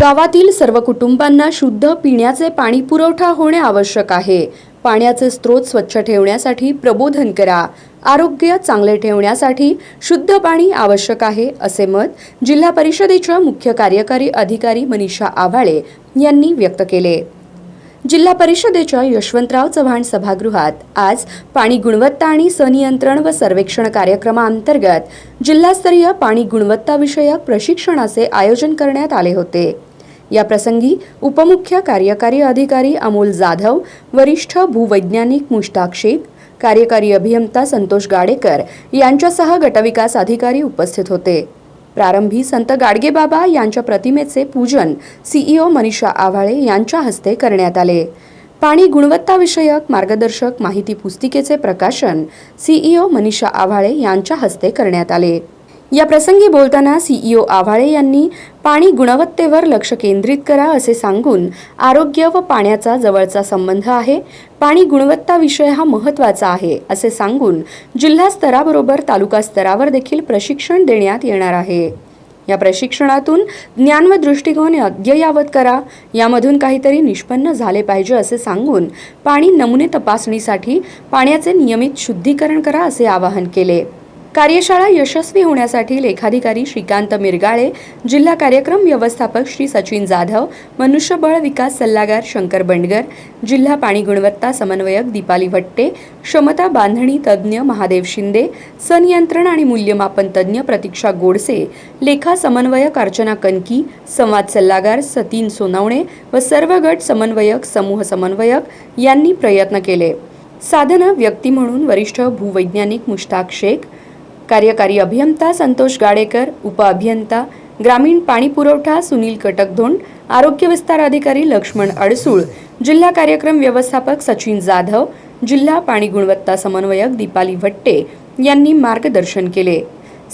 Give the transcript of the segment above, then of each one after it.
गावातील सर्व कुटुंबांना शुद्ध पिण्याचे पाणी पुरवठा होणे आवश्यक आहे. पाण्याचे स्रोत स्वच्छ ठेवण्यासाठी प्रबोधन करा. आरोग्य चांगले ठेवण्यासाठी शुद्ध पाणी आवश्यक आहे असे मत जिल्हा परिषदेच्या मुख्य कार्यकारी अधिकारी मनीषा आव्हाळे यांनी व्यक्त केले. जिल्हा परिषदेच्या यशवंतराव चव्हाण सभागृहात आज पाणी गुणवत्ता आणि सनियंत्रण व सर्वेक्षण कार्यक्रमाअंतर्गत जिल्हास्तरीय पाणी गुणवत्ताविषयक प्रशिक्षणाचे आयोजन करण्यात आले होते. या प्रसंगी उपमुख्य कार्यकारी अधिकारी अमोल जाधव वरिष्ठ भूवैज्ञानिक मुश्ताक शेख कार्यकारी अभियंता संतोष गाडेकर यांच्यासह गटविकास अधिकारी उपस्थित होते. प्रारंभी संत गाडगेबाबा यांच्या प्रतिमेचे पूजन सीईओ मनीषा आव्हाळे यांच्या हस्ते करण्यात आले. पाणी गुणवत्ताविषयक मार्गदर्शक माहिती पुस्तिकेचे प्रकाशन सीईओ मनीषा आव्हाळे यांच्या हस्ते करण्यात आले. या प्रसंगी बोलताना सीईओ आव्हाळे यांनी पाणी गुणवत्तेवर लक्ष केंद्रित करा असे सांगून आरोग्य व पाण्याचा जवळचा संबंध आहे. पाणी गुणवत्ता विषय हा महत्त्वाचा आहे असे सांगून जिल्हा स्तराबरोबर तालुका स्तरावर देखील प्रशिक्षण देण्यात येणार आहे. या प्रशिक्षणातून ज्ञान व दृष्टिकोन अद्ययावत करा. यामधून काहीतरी निष्पन्न झाले पाहिजे असे सांगून पाणी नमुने तपासणीसाठी पाण्याचे नियमित शुद्धीकरण करा असे आवाहन केले. कार्यशाळा यशस्वी होण्यासाठी लेखाधिकारी श्रीकांत मिरगाळे जिल्हा कार्यक्रम व्यवस्थापक श्री सचिन जाधव मनुष्यबळ विकास सल्लागार शंकर बंडगर जिल्हा पाणी गुणवत्ता समन्वयक दीपाली भट्टे क्षमता बांधणी तज्ज्ञ महादेव शिंदे संनियंत्रण आणि मूल्यमापन तज्ज्ञ प्रतीक्षा गोडसे लेखा समन्वयक अर्चना कनकी संवाद सल्लागार सतीन सोनवणे व सर्व गट समन्वयक समूह समन्वयक यांनी प्रयत्न केले. साधनं व्यक्ती म्हणून वरिष्ठ भूवैज्ञानिक मुश्ताक शेख कार्यकारी अभियंता संतोष गाडेकर उपअभियंता ग्रामीण पाणी पुरवठा सुनील कटकधोंड आरोग्य विस्तार अधिकारी लक्ष्मण अडसूळ जिल्हा कार्यक्रम व्यवस्थापक सचिन जाधव जिल्हा पाणी गुणवत्ता समन्वयक दीपाली भट्टे यांनी मार्गदर्शन केले.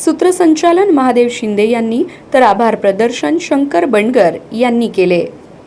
सूत्रसंचालन महादेव शिंदे यांनी तर आभार प्रदर्शन शंकर बंडगर यांनी केले.